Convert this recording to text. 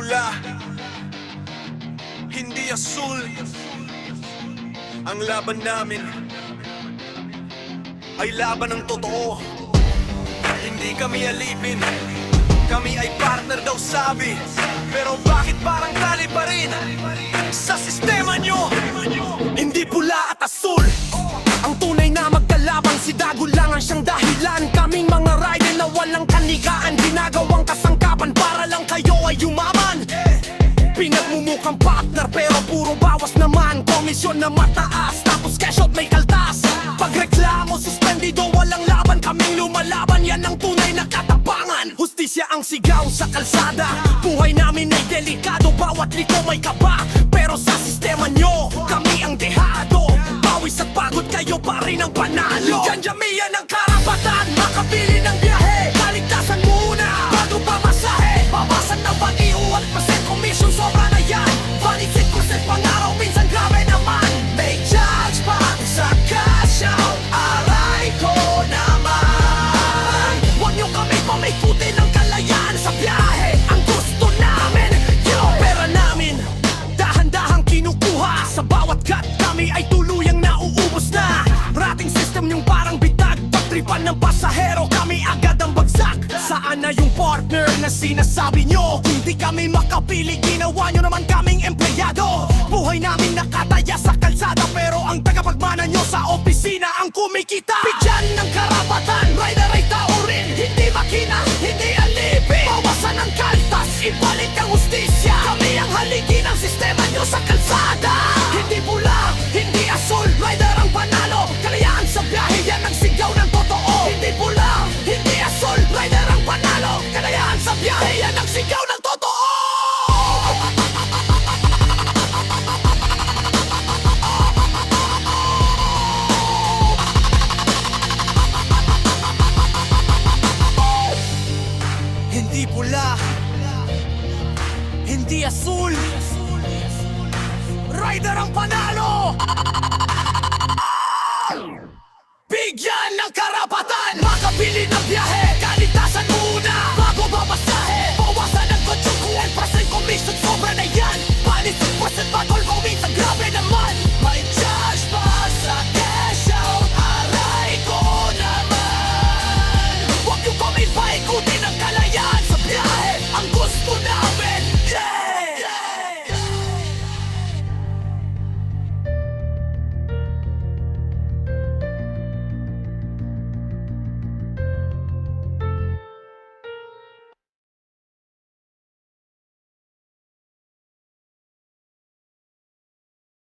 pula Hindi asul Ang laban namin. Ay laban ng totoo. Hindi kami alipin. Kami ay partner daw sabi. Pero bakit parang tali pa rin? Sa sistema nyo Hindi pula at asul. Ang tunay na magkalabang si Dago lang ang siyang dahilan pero puro bawas naman. Komisyon na mataas tapos cash out may kaltas. Pagreklamo suspendido walang laban. Kaming lumalaban yan ang tunay na katapangan. Hustisya ang sigaw sa kalsada. Buhay namin ay delikado Bawat liko may kaba. Pero sa sistema nyo kami ang dehado. Pawis at pagod kayo pa rin ang panalo. Yan jamiyan ang karapatan kami ay tuluyang nauubos na. Rating system yung parang bitag. Pagtripan ng pasahero kami agad ang bagsak. Saan na yung partner na sinasabi nyo? Hindi kami makapili Ginawa nyo naman kaming empleyado. Buhay namin nakataya sa kalsada Pero ang tagapagmana nyo sa opisina ang kumikita. Bigyan ng karapatan Rider ay tao rin Hindi makina, hindi alipin. Bawasan ang kaltas Ibalik ang hustisya. Kami ang haligi ng sistema nyo sa kalsada Hindi pula Hindi asul. Rider ang panalo! Bigyan ng karapatan! Makapili ng biyahe!